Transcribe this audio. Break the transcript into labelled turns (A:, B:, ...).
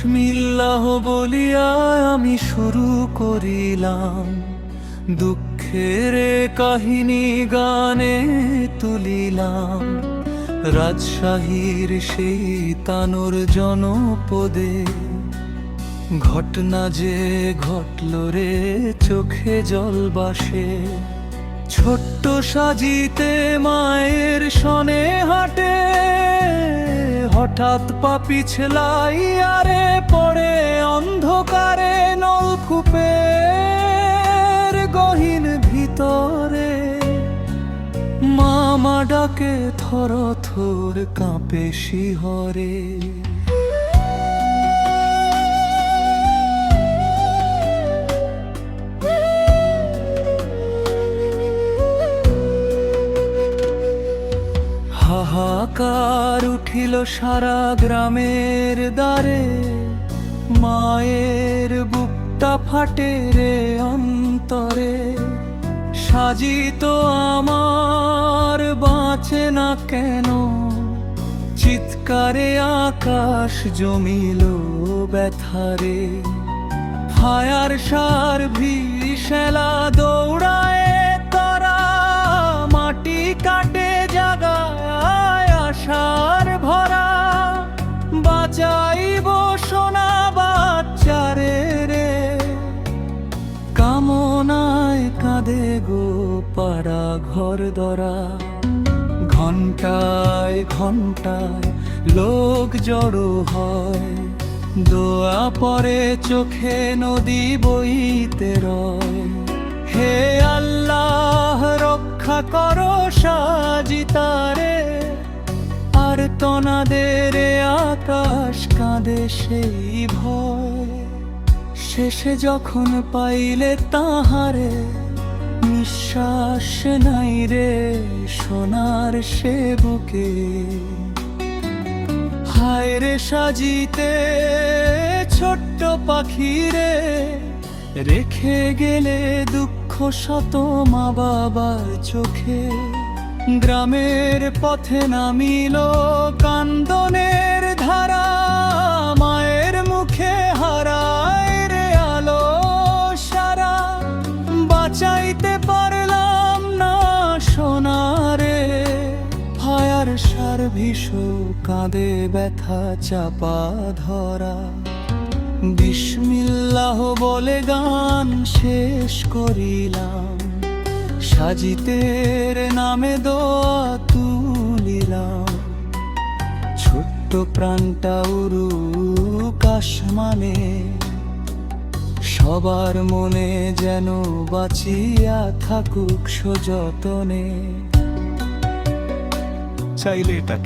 A: বিসমিল্লাহ বলিয়া আমি শুরু করিলাম। দুঃখের কাহিনী গানে তুলিলাম। রাজশাহীর সেই তানোর জনপদে ঘটনা যে ঘটল রে, চোখে জল বাসে। ছোট্ট সাজিতে মায়ের সনে হাটে। হঠাৎ পা পিছলাই আরে পড়ে অন্ধকারে নলকূপের গহীন ভিতরে। মামা ডাকে, থর থর কাঁপে শিহরে। হাহাকার উঠিল সারা গ্রামের দ্বারে। মায়ের বুকটা ফাটে রে অন্তরে। সাজিত আমার বাঁচে না কেন? চিৎকারে আকাশ জমিল ব্যথারে। ফায়ার সার ভিশেলা দৌড়ায় কাঁদে গো পাড়া ঘর দরা। ঘন্টায় ঘন্টায় লোক জড়ো হয়। দোয়া পরে চোখে নদী বইতে রয়। হে আল্লাহ, রক্ষা করো সাজিতারে আর তনাদের আকাশ কাঁদে সেই ভয়। শেষে যখন পাইলে তাহারে নিঃশ্বাস নাই রে সোনার সে বুকে। হায় রে সাজিতে ছোট্ট পাখি রে, রেখে গেলে দুঃখ শত মা বাবার চোখে। গ্রামের পথে নামিল কান্দনের ধারা ভীষ কাঁদে ব্যথা চাপা ধরা। বিসমিল্লাহ বলে গান শেষ করিলাম। সাজিতের নামে দোয়া তুলিলাম। ছোট্ট প্রাণটা উরু কাশমানে সবার মনে যেন বাঁচিয়া থাকুক সযতনে। ചൈലേട്ടൻ